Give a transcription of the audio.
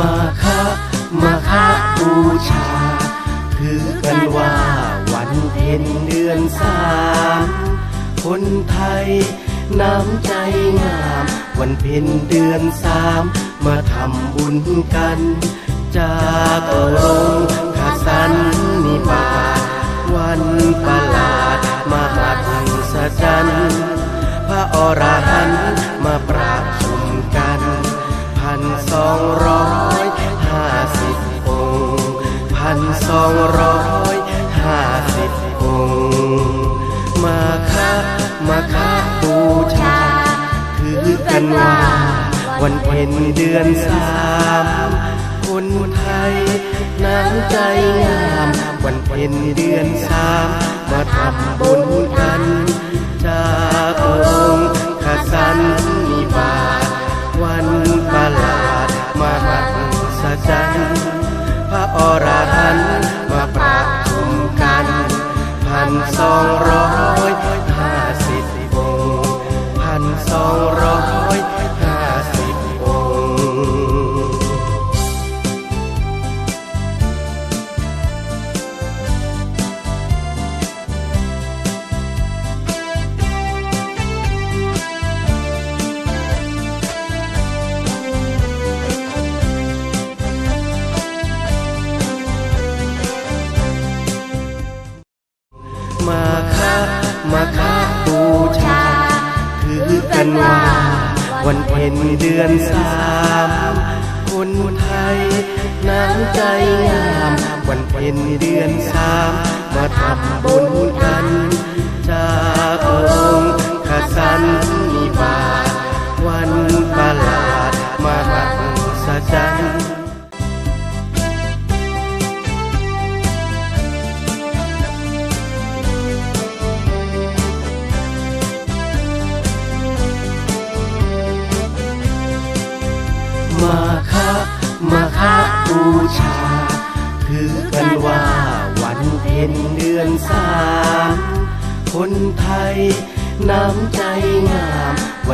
มาคะมาคะบูชา ถือกันว่าวันเพ็ญเดือนสามคนไทยน้ำใจงาม วันเพ็ญเดือนสามมาทำบุญกัน จากลงขาสันนิบาวันประหลาดมาหัศจรรย์พระอรหันมา สองร้อยห้าสิบองค์พันสองร้อยห้าสิบองค์มาคะมาคะบูชาถือกันว่าวันเพ็ญเดือนสามคนไทยน้ำใจงามวันเพ็ญเดือนสามมาทำบุญกันจากอ ระอรหันต์มาประชุมกันพันสองร้อยห้าสิบองค์พันสองร้อย อนว่าวันเพ็ญเดือนสามคนไทยน้ำใจงามวันเพ็ญเดือนสามมาทำบุญกันจ้า คนไทย น้ำใจงาม